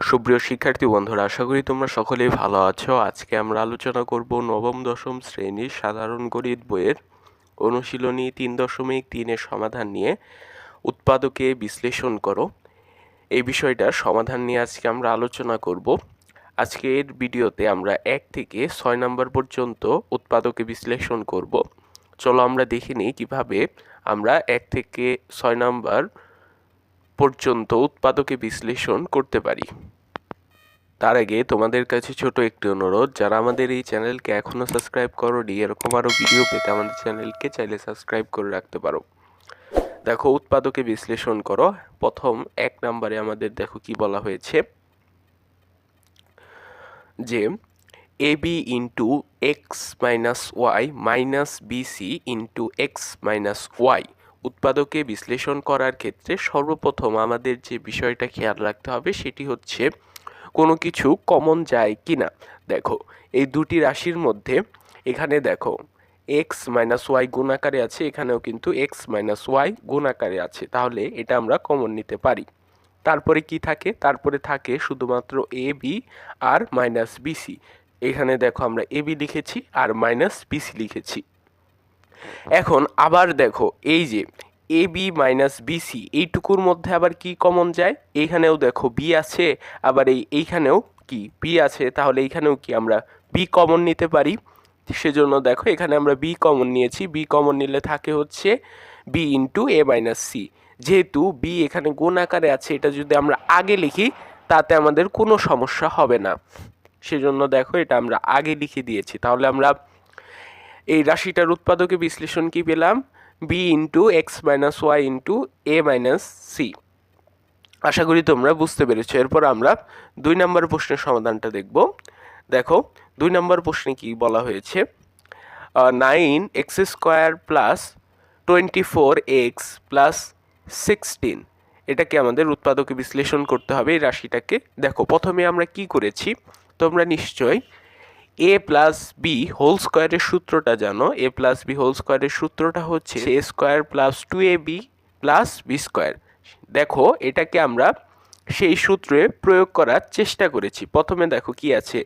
সুপ্রিয় শিক্ষার্থী বন্ধুরা, আশা করি তোমরা সকলেই ভালো আছো। আজকে আমরা আলোচনা করব নবম দশম শ্রেণির সাধারণ গণিত বইয়ের অনুশীলনী তিন দশমিক তিনের সমাধান নিয়ে উৎপাদকে বিশ্লেষণ করো। এই বিষয়টার সমাধান নিয়ে আজকে আমরা আলোচনা করব। আজকের ভিডিওতে আমরা এক থেকে ছয় নম্বর পর্যন্ত উৎপাদকে বিশ্লেষণ করব। চলো আমরা দেখে নিই কীভাবে আমরা এক থেকে ছয় নম্বর পর্যন্ত উৎপাদকে বিশ্লেষণ করতে পারি। তার আগে তোমাদের কাছে ছোট একটি অনুরোধ, যারা আমাদের এই চ্যানেলকে এখনও সাবস্ক্রাইব করোনি, এরকম আরও ভিডিও পেতে আমাদের চ্যানেলকে চাইলে সাবস্ক্রাইব করে রাখতে পারো। দেখো, উৎপাদকে বিশ্লেষণ করো। প্রথম এক নম্বরে আমাদের দেখো কি বলা হয়েছে যে A B into X minus Y minus BC into X minus Y উৎপাদকে বিশ্লেষণ করার ক্ষেত্রে সর্বপ্রথম আমাদের যে বিষয়টা খেয়াল রাখতে হবে সেটি হচ্ছে কোনো কিছু কমন যায় কি না দেখো, এই দুটি রাশির মধ্যে এখানে দেখো এক্স মাইনাস ওয়াই গুণাকারে আছে, এখানেও কিন্তু এক্স মাইনাস ওয়াই গুণাকারে আছে। তাহলে এটা আমরা কমন নিতে পারি। তারপরে কি থাকে? তারপরে থাকে শুধুমাত্র এ বি আর মাইনাস বিসি এখানে দেখো আমরা এ বি লিখেছি আর মাইনাস বিসি লিখেছি। এখন আবার দেখো, এই যে এ বি মাইনাস বিসি এইটুকুর মধ্যে আবার কি কমন যায়? এইখানেও দেখো বি আছে, আবার এই এইখানেও কি? বি আছে, তাহলে এইখানেও কি আমরা বি কমন নিতে পারি? সেজন্য দেখো এখানে আমরা বি কমন নিয়েছি। বি কমন নিলে থাকে হচ্ছে B into A minus C যেহেতু বি এখানে গুণ আকারে আছে, এটা যদি আমরা আগে লিখি, তাতে আমাদের কোনো সমস্যা হবে না। সেজন্য দেখো এটা আমরা আগে লিখে দিয়েছি। তাহলে আমরা এই রাশিটার উৎপাদকে বিশ্লেষণ কি পেলাম? B into X minus Y into A minus C আশা করি তোমরা বুঝতে পেরেছ। এরপর আমরা দুই নম্বর প্রশ্নের সমাধানটা দেখব। দেখো, দুই নম্বর প্রশ্নে কি বলা হয়েছে? Nine X square plus twenty four X plus sixteen এটাকে আমাদের উৎপাদকে বিশ্লেষণ করতে হবে, এই রাশিটাকে। দেখো, প্রথমে আমরা কি করেছি? তোমরা নিশ্চয় এ প্লাস বি হোল স্কোয়ারের সূত্রটা জানো? এ প্লাস বি হোল স্কোয়ারের সূত্রটা হচ্ছে A square plus two A B plus B square দেখো, এটাকে আমরা সেই সূত্রে প্রয়োগ করার চেষ্টা করেছি। প্রথমে দেখো কি আছে?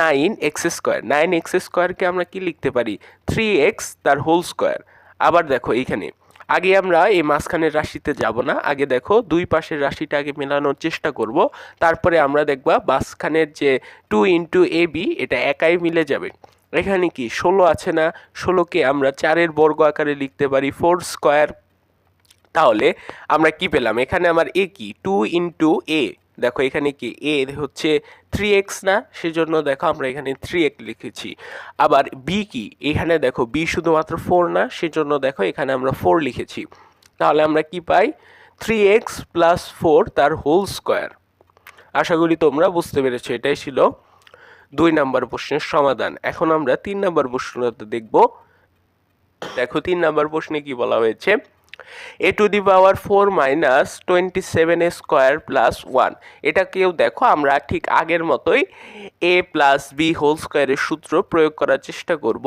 Nine X square nine X স্কোয়ারকে আমরা কি লিখতে পারি? থ্রি এক্স তার হোল স্কোয়ার আবার দেখো এইখানে আগে আমরা এই মাঝখানের রাশিতে যাব না। আগে দেখো দুই পাশের রাশিটা আগে মেলানোর চেষ্টা করব। তারপরে আমরা দেখবা মাঝখানের যে টু ইন্টু এ বি এটা একাই মিলে যাবে। এখানে কি ষোলো আছে না? ষোলোকে আমরা চারের বর্গ আকারে লিখতে পারি ফোর স্কোয়ার তাহলে আমরা কি পেলাম? এখানে আমার এ কি? টু ইন্টু এ দেখো এখানে কি? এ হচ্ছে থ্রি এক্স না? সেজন্য দেখো আমরা এখানে থ্রি এক্স লিখেছি। আবার বি কি? এখানে দেখো বি শুধুমাত্র ফোর না, সেজন্য দেখো এখানে আমরা ফোর লিখেছি। তাহলে আমরা কি পাই? থ্রি এক্স প্লাস ফোর তার হোল স্কোয়ার আশা করি তোমরা বুঝতে পেরেছ, এটাই ছিল দুই নাম্বার প্রশ্নের সমাধান। এখন আমরা তিন নাম্বার প্রশ্নটা দেখব। দেখো তিন নাম্বার প্রশ্নে কি বলা হয়েছে? A to the power four minus twenty seven square plus one. এটাকেও দেখো, আমরা ঠিক আগের মতোই এ প্লাস বি হোল স্কোয়ারের সূত্র প্রয়োগ করার চেষ্টা করব।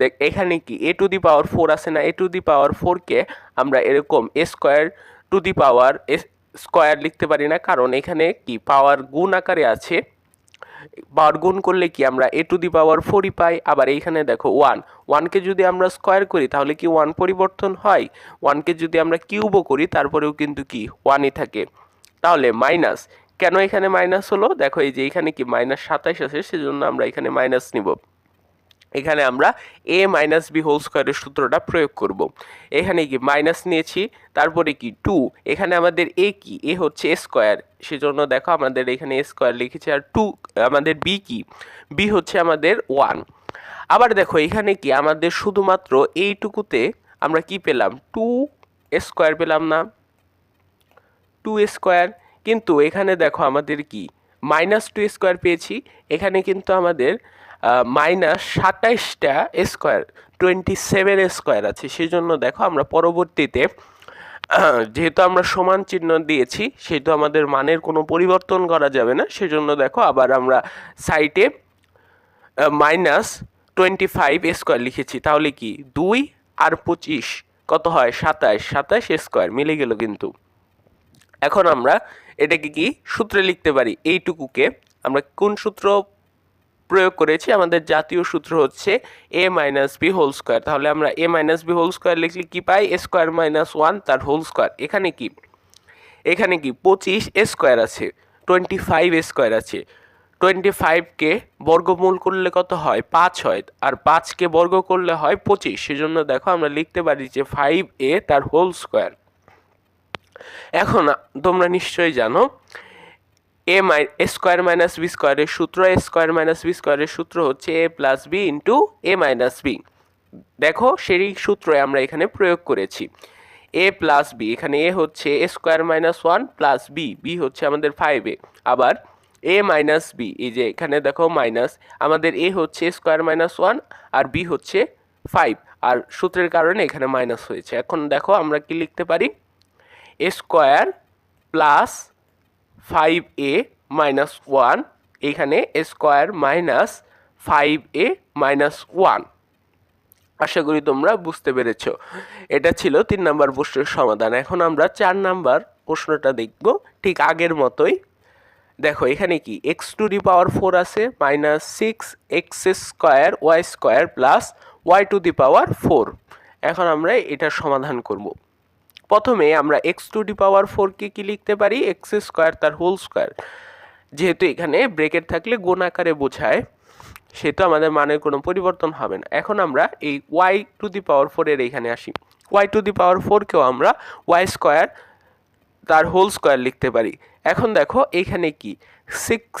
দেখ, এখানে কি এ টু দি পাওয়ার ফোর আছে না, এ টু দি পাওয়ার ফোরকে আমরা এরকম A square to the power square লিখতে পারি না, কারণ এখানে কি পাওয়ার গুণ আকারে আছে। পাওয়ার গুণ করলে কি আমরা এ টু দি পাওয়ার ফোরই পাই? আবার এইখানে দেখো ওয়ান ওয়ানকে যদি আমরা স্কোয়ার করি, তাহলে কি ওয়ান পরিবর্তন হয়? ওয়ানকে যদি আমরা কিউবও করি, তারপরেও কিন্তু কি ওয়ানই থাকে। তাহলে মাইনাস কেন এখানে মাইনাস হলো? দেখো এই যে এখানে কি মাইনাস সাতাইশ আছে, সেজন্য আমরা এখানে মাইনাস নিব। এখানে আমরা এ মাইনাস বি হোল স্কোয়ারের সূত্রটা প্রয়োগ করব। এখানে কি মাইনাস নিয়েছি, তারপরে কি? টু এখানে আমাদের এ কি? এ হচ্ছে এ স্কোয়ার সেজন্য দেখো আমাদের এখানে এ স্কোয়ার লিখেছি, আর টু আমাদের বি কি? বি হচ্ছে আমাদের ওয়ান আবার দেখো এখানে কি? আমাদের শুধুমাত্র এইটুকুতে আমরা কি পেলাম? টু স্কোয়ার পেলাম না। টু স্কোয়ার কিন্তু এখানে দেখো আমাদের কি? মাইনাস টু স্কোয়ার পেয়েছি। এখানে কিন্তু আমাদের মাইনাস সাতাইশটা স্কোয়ার টোয়েন্টি সেভেন স্কোয়ার আছে। সেই জন্য দেখো আমরা পরবর্তীতে, যেহেতু আমরা সমান চিহ্ন দিয়েছি, সেহেতু আমাদের মানের কোনো পরিবর্তন করা যাবে না। সেজন্য দেখো আবার আমরা সাইটে মাইনাস টোয়েন্টি ফাইভ স্কোয়ার লিখেছি। তাহলে কি? দুই আর পঁচিশ, কত হয়? সাতাশ। সাতাশ স্কোয়ার মিলে গেল কিন্তু। এখন আমরা এটাকে কি? সূত্রে লিখতে পারি। এইটুকুকে আমরা কোন সূত্র প্রয়োগ করেছি, আমাদের জাতীয় সূত্র হচ্ছে A minus B whole square তাহলে আমরা A minus B whole square লিখলে কি পাই? এ স্কোয়ার মাইনাস ওয়ান তার হোল স্কোয়ার এখানে কি? এখানে কি? পঁচিশ এ স্কোয়ার আছে টোয়েন্টি ফাইভ এ স্কোয়ার আছে। টোয়েন্টি ফাইভকে বর্গমূল করলে কত হয়? পাঁচ হয়। আর পাঁচকে বর্গ করলে হয় পঁচিশ। সেজন্য দেখো আমরা লিখতে পারি যে ফাইভ এ তার হোল স্কোয়ার এখন তোমরা নিশ্চয়ই জানো A my square minus B স্কোয়ারের সূত্র এ স্কোয়ার মাইনাস বি স্কোয়ারের সূত্র হচ্ছে A plus B into A minus B দেখো, সেই সূত্রে আমরা এখানে প্রয়োগ করেছি। এ প্লাস বি এখানে এ হচ্ছে A square minus one plus B B হচ্ছে আমাদের ফাইভ এ আবার এ মাইনাস বি এই যে এখানে দেখো মাইনাস আমাদের এ হচ্ছে স্কোয়ার মাইনাস ওয়ান আর বি হচ্ছে ফাইভ আর সূত্রের কারণে এখানে মাইনাস হয়েছে। এখন দেখো আমরা কি লিখতে পারি? A square plus five A minus one এখানে square minus five A minus one আশা করি তোমরা বুঝতে পেরেছ। এটা ছিল তিন নাম্বার প্রশ্নের সমাধান। এখন আমরা চার নাম্বার প্রশ্নটা দেখব। ঠিক আগের মতোই। দেখো, এখানে কি? X to the power four আছে minus six X square Y square plus Y to the power four. এখন আমরা এটার সমাধান করব। প্রথমে আমরা এক্স টু ডি পাওয়ার ফোরকে কী লিখতে পারি? এক্স স্কোয়ার তার হোল স্কোয়ার যেহেতু এখানে ব্রেকেট থাকলে গুণ আকারে বোঝায়, সেহেতু আমাদের মানের কোনো পরিবর্তন হবে না। এখন আমরা এই ওয়াই টু দি পাওয়ার ফোরের এখানে আসি। ওয়াই টু দি পাওয়ার ফোরকেও আমরা ওয়াই স্কোয়ার তার হোল স্কোয়ার লিখতে পারি। এখন দেখো এখানে কি? Six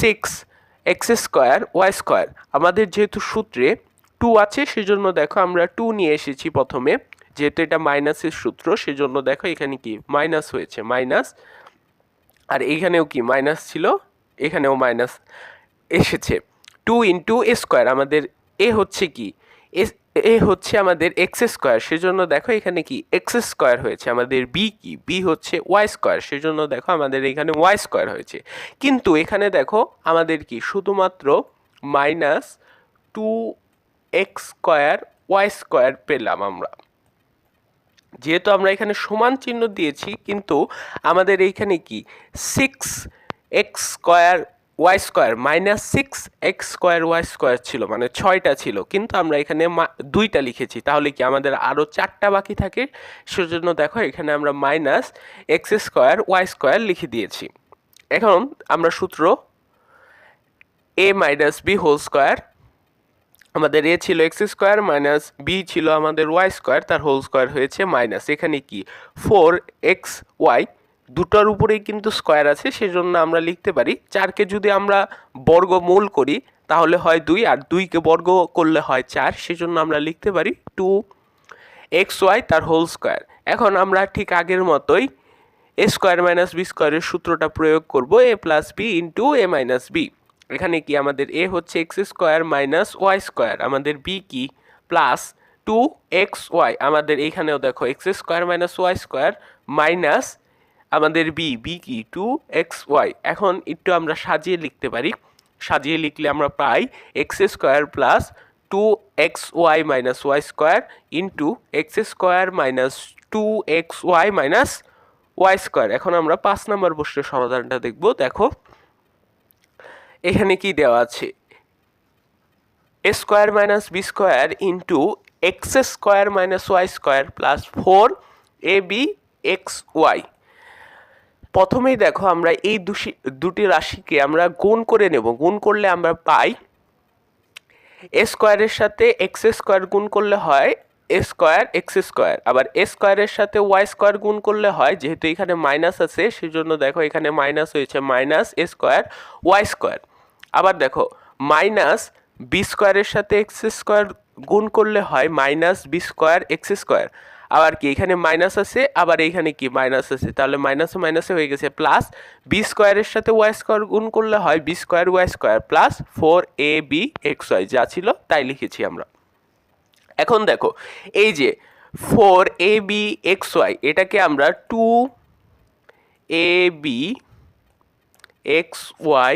six X square Y square আমাদের যেহেতু সূত্রে টু আছে, সেজন্য দেখো আমরা টু নিয়ে এসেছি প্রথমে। যেহেতু এটা মাইনাসের সূত্র, সেজন্য দেখো এখানে কি? মাইনাস হয়েছে মাইনাস আর এখানেও কি? মাইনাস ছিল, এখানেও মাইনাস এসেছে। টু ইন্টু এ স্কোয়ার আমাদের এ হচ্ছে কি? এ হচ্ছে আমাদের এক্স স্কোয়ার সেজন্য দেখো এখানে কি? এক্স স্কোয়ার হয়েছে, আমাদের বি কি? বি হচ্ছে ওয়াই স্কোয়ার সেজন্য দেখো আমাদের এখানে ওয়াই স্কোয়ার হয়েছে। কিন্তু এখানে দেখো আমাদের কি? শুধুমাত্র minus two X square Y square পেলাম আমরা। যেহেতু আমরা এখানে সমান চিহ্ন দিয়েছি, কিন্তু আমাদের এইখানে কি? Six X square Y square minus six X square Y square ছিল মানে ছয়টা ছিল, কিন্তু আমরা এখানে দুইটা লিখেছি, তাহলে কি আমাদের আরও চারটা বাকি থাকে? সেজন্য দেখো এখানে আমরা minus X square Y square লিখে দিয়েছি। এখন আমরা সূত্র A minus B whole square আমাদের এ ছিল এক্স স্কোয়ার মাইনাস বি ছিল আমাদের ওয়াই স্কোয়ার, তার হোল স্কোয়ার হয়েছে মাইনাস। এখানে কি? ফোর এক্স ওয়াই দুটোর উপরেই কিন্তু স্কোয়ার আছে, সেজন্য আমরা লিখতে পারি চারকে যদি আমরা বর্গমূল করি, তাহলে হয় দুই, আর দুইকে বর্গ করলে হয় চার, সেজন্য আমরা লিখতে পারি টু এক্স ওয়াই তার হোল স্কোয়ার। এখন আমরা ঠিক আগের মতোই এ স্কোয়ার মাইনাস বি স্কোয়ারের সূত্রটা প্রয়োগ করব, A plus B into A minus B. এখানে কি আমাদের এ হচ্ছে X square minus Y square, আমাদের বি কি? প্লাস টু এক্স ওয়াই আমাদের এইখানেও দেখো X square minus Y square minus আমাদের বি বি কি? টু এক্স ওয়াই এখন একটু আমরা সাজিয়ে লিখতে পারি। সাজিয়ে লিখলে আমরা পাই X square plus two X Y minus Y square into X square minus two X Y minus Y square. এখন আমরা পাঁচ নম্বর প্রশ্নের সমাধানটা দেখব। দেখো এখানে কি দেওয়া আছে? A square minus B square into X square minus Y square plus four A B X Y প্রথমেই দেখো আমরা এই দুশি দুটি রাশিকে আমরা গুণ করে নেব। গুণ করলে আমরা পাই এ স্কোয়ারের সাথে এক্স স্কোয়ার গুণ করলে হয় এ স্কোয়ার এক্স স্কোয়ার আবার এ স্কোয়ারের সাথে ওয়াই স্কোয়ার গুণ করলে হয়, যেহেতু এখানে মাইনাস আছে, সেজন্য দেখো এখানে মাইনাস হয়েছে minus A square Y square আবার দেখো মাইনাস বি স্কোয়ারের সাথে এক্স স্কোয়ার গুণ করলে হয় minus B square X square আবার কি, এখানে মাইনাস আছে, আবার এইখানে কি মাইনাস আছে, তাহলে মাইনাসে মাইনাসে হয়ে গেছে প্লাস বি স্কোয়ারের সাথে ওয়াই স্কোয়ার গুণ করলে হয় B square Y square plus four A B X Y যা ছিল তাই লিখেছি আমরা। এখন দেখো, এই যে four A B X Y এটাকে আমরা two A B X Y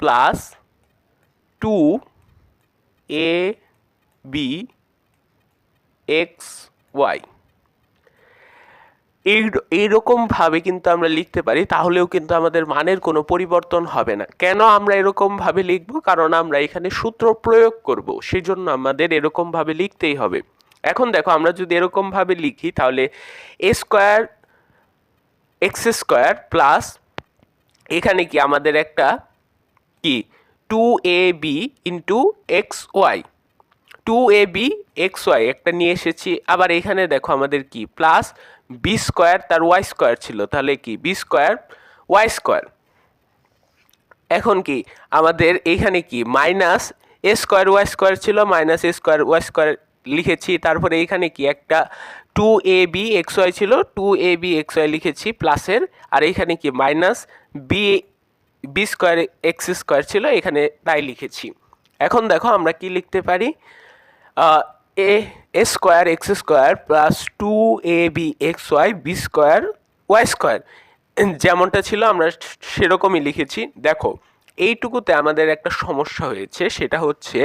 plus two A B X Y এই এইরকমভাবে কিন্তু আমরা লিখতে পারি, তাহলেও কিন্তু আমাদের মানের কোনো পরিবর্তন হবে না। কেন আমরা এরকমভাবে লিখব? কারণ আমরা এখানে সূত্র প্রয়োগ করব সেই জন্য আমাদের এরকমভাবে লিখতেই হবে। এখন দেখো, আমরা যদি এরকমভাবে লিখি, তাহলে A square X square plus এখানে কি আমাদের একটা কি? Two A B into X Y two A B X Y একটা নিয়ে এসেছি। আবার এখানে দেখো আমাদের কি? প্লাস বি স্কোয়ার তার ওয়াই স্কোয়ার ছিল, তাহলে কি? বি স্কোয়ার ওয়াই স্কোয়ার এখন কি? আমাদের এইখানে কি? Minus A square Y square ছিল minus A square Y square লিখেছি। তারপরে এখানে কি? একটা two A B X Y ছিল two A B X Y লিখেছি প্লাসের। আর এইখানে কি? Minus B B square X square ছিল, এখানে তাই লিখেছি। এখন দেখো আমরা কি লিখতে পারি? A A square, X square plus two A B, X Y, B square, Y square. যেমনটা ছিল আমরা সেরকমই লিখেছি। দেখো, এইটুকুতে আমাদের একটা সমস্যা হয়েছে, সেটা হচ্ছে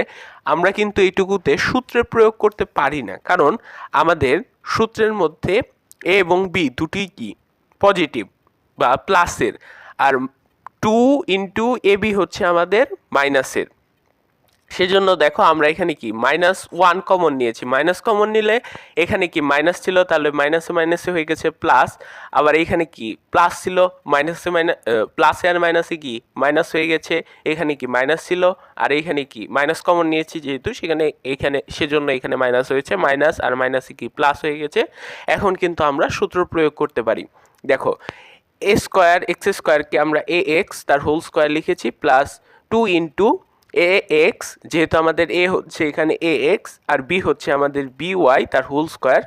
আমরা কিন্তু এইটুকুতে সূত্রের প্রয়োগ করতে পারি না। কারণ আমাদের সূত্রের মধ্যে এ এবং বি দুটি কি? পজিটিভ বা প্লাসের। আর টু ইন্টু বি হচ্ছে আমাদের মাইনাসের। সেজন্য দেখো আমরা এখানে কি? মাইনাস ওয়ান কমন নিয়েছি। মাইনাস কমন নিলে এখানে কি মাইনাস ছিল? তাহলে মাইনাসে মাইনাসে হয়ে গেছে প্লাস আবার এখানে কি? প্লাস ছিল মাইনাসে মাইনাস প্লাসে আর মাইনাসে কি? মাইনাস হয়ে গেছে। এখানে কি মাইনাস ছিল? আর এইখানে কি? মাইনাস কমন নিয়েছি যেহেতু, সেখানে এখানে, সেজন্য এখানে মাইনাস হয়েছে। মাইনাস আর মাইনাসে কি? প্লাস হয়ে গেছে। এখন কিন্তু আমরা সূত্র প্রয়োগ করতে পারি। দেখো এ স্কোয়ার এক্স স্কোয়ারকে আমরা এ এক্স তার হোল স্কোয়ার লিখেছি plus two into A X যেহেতু আমাদের এ হচ্ছে এখানে এ এক্স আর বি হচ্ছে আমাদের বি ওয়াই তার হোল স্কোয়ার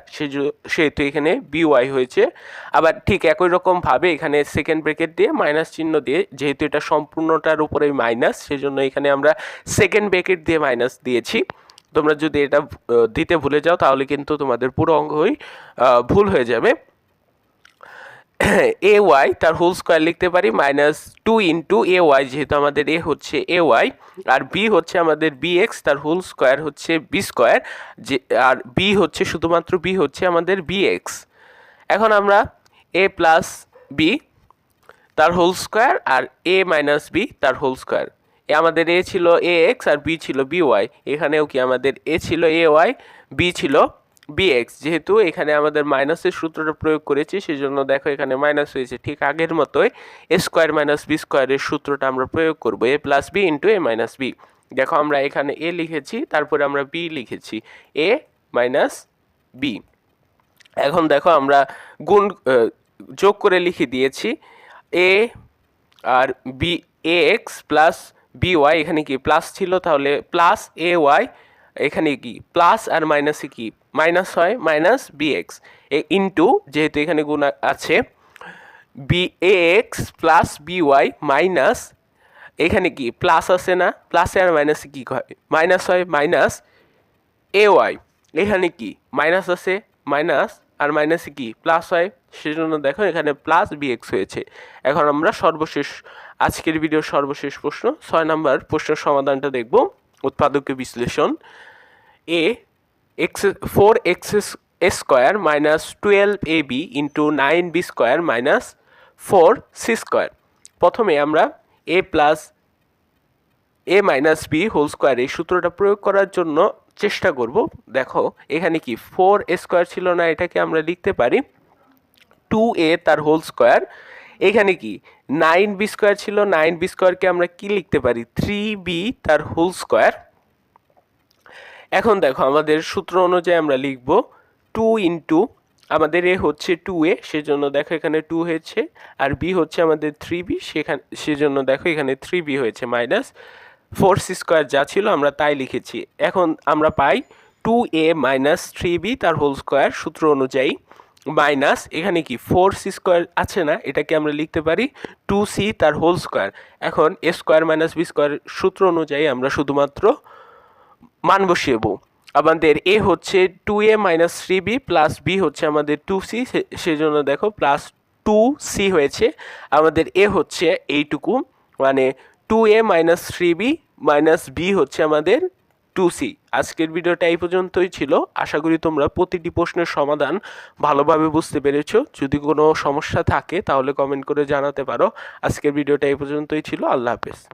সেহেতু এখানে বি ওয়াই হয়েছে। আবার ঠিক একই রকমভাবে এখানে সেকেন্ড ব্রেকেট দিয়ে মাইনাস চিহ্ন দিয়ে, যেহেতু এটা সম্পূর্ণটার উপরে মাইনাস সেজন্য এখানে আমরা সেকেন্ড ব্রেকেট দিয়ে মাইনাস দিয়েছি। তোমরা যদি এটা দিতে ভুলে যাও, তাহলে কিন্তু তোমাদের পুরো অঙ্গই ভুল হয়ে যাবে। এ ওয়াই তার হোল স্কোয়ার লিখতে পারি minus two into A Y যেহেতু আমাদের এ হচ্ছে এ ওয়াই আর বি হচ্ছে আমাদের বি এক্স তার হোল স্কোয়ার হচ্ছে বি স্কোয়ার যে, আর বি হচ্ছে, শুধুমাত্র বি হচ্ছে আমাদের বি এক্স এখন আমরা এ প্লাস বি তার হোল স্কোয়ার আর এ মাইনাস বি তার হোল স্কোয়ার এ আমাদের এ ছিল এ এক্স আর বি ছিল বি ওয়াই এখানেও কি আমাদের এ ছিল এ ওয়াই বি ছিল বিএক্স যেহেতু এখানে আমাদের মাইনাসের সূত্রটা প্রয়োগ করেছি, সেজন্য দেখো এখানে মাইনাস হয়েছে ঠিক আগের মতোই। এ স্কোয়ার মাইনাস বি স্কোয়ারের সূত্রটা আমরা প্রয়োগ করব A plus B into A minus B দেখো আমরা এখানে এ লিখেছি, তারপরে আমরা বি লিখেছি এ মাইনাস বি এখন দেখো আমরা গুণ যোগ করে লিখে দিয়েছি এ আর B A X plus B Y এখানে কি প্লাস ছিল? তাহলে প্লাস এ ওয়াই এখানে কি? প্লাস আর মাইনাসে কি? মাইনাস হয় minus B X A into যেহেতু এখানে গুণ আছে B X plus B Y minus এখানে কি? প্লাস আছে না? প্লাসে আর মাইনাসে কী হয়? মাইনাস হয় মাইনাস এ ওয়াই এখানে কি? মাইনাস আছে মাইনাস আর মাইনাসে কি? প্লাস হয়, সেজন্য দেখো এখানে প্লাস বি এক্স হয়েছে। এখন আমরা সর্বশেষ, আজকের ভিডিওর সর্বশেষ প্রশ্ন, ছয় নম্বর প্রশ্নের সমাধানটা দেখব, উৎপাদকীয় বিশ্লেষণ। A X four X square minus twelve A B into nine B square minus four C square প্রথমে আমরা A plus A minus B whole square এই সূত্রটা প্রয়োগ করার জন্য চেষ্টা করব। দেখো, এখানে কি ফোর স্কোয়ার ছিল না এটাকে আমরা লিখতে পারি? টু এ তার হোল স্কোয়ার এখানে কি নাইন বি স্কোয়ার ছিল নাইন বি স্কোয়ারকে আমরা কি লিখতে পারি? থ্রি বি তার হোল স্কোয়ার এখন দেখো আমাদের সূত্র অনুযায়ী আমরা লিখব টু ইন্টু, আমাদের এ হচ্ছে টু এ, সেজন্য দেখো এখানে টু হয়েছে, আর বি হচ্ছে আমাদের থ্রি বি, সেখানে, সেজন্য দেখো এখানে থ্রি বি হয়েছে, মাইনাস ফোর সি স্কোয়ার যা ছিল আমরা তাই লিখেছি। এখন আমরা পাই two A minus three B তার হোল স্কোয়ার সূত্র অনুযায়ী, মাইনাস এখানে কি ফোর সি স্কোয়ার আছে না, এটাকে আমরা লিখতে পারি টু সি তার হোল স্কোয়ার। এখন A square minus B square সূত্র অনুযায়ী আমরা শুধুমাত্র মান বসিয়েব আমাদের এ হচ্ছে two A minus three B plus B হচ্ছে আমাদের টু সি, সেজন্য দেখো প্লাস টু সি হয়েছে। আমাদের এ হচ্ছে এইটুকু মানে two A minus three B minus B হচ্ছে আমাদের টু সি আজকের ভিডিওটা এই পর্যন্তই ছিল। আশা করি তোমরা প্রতিটি প্রশ্নের সমাধান ভালোভাবে বুঝতে পেরেছ। যদি কোনো সমস্যা থাকে তাহলে কমেন্ট করে জানাতে পারো। আজকের ভিডিওটা এই পর্যন্তই ছিল। আল্লাহ হাফেজ।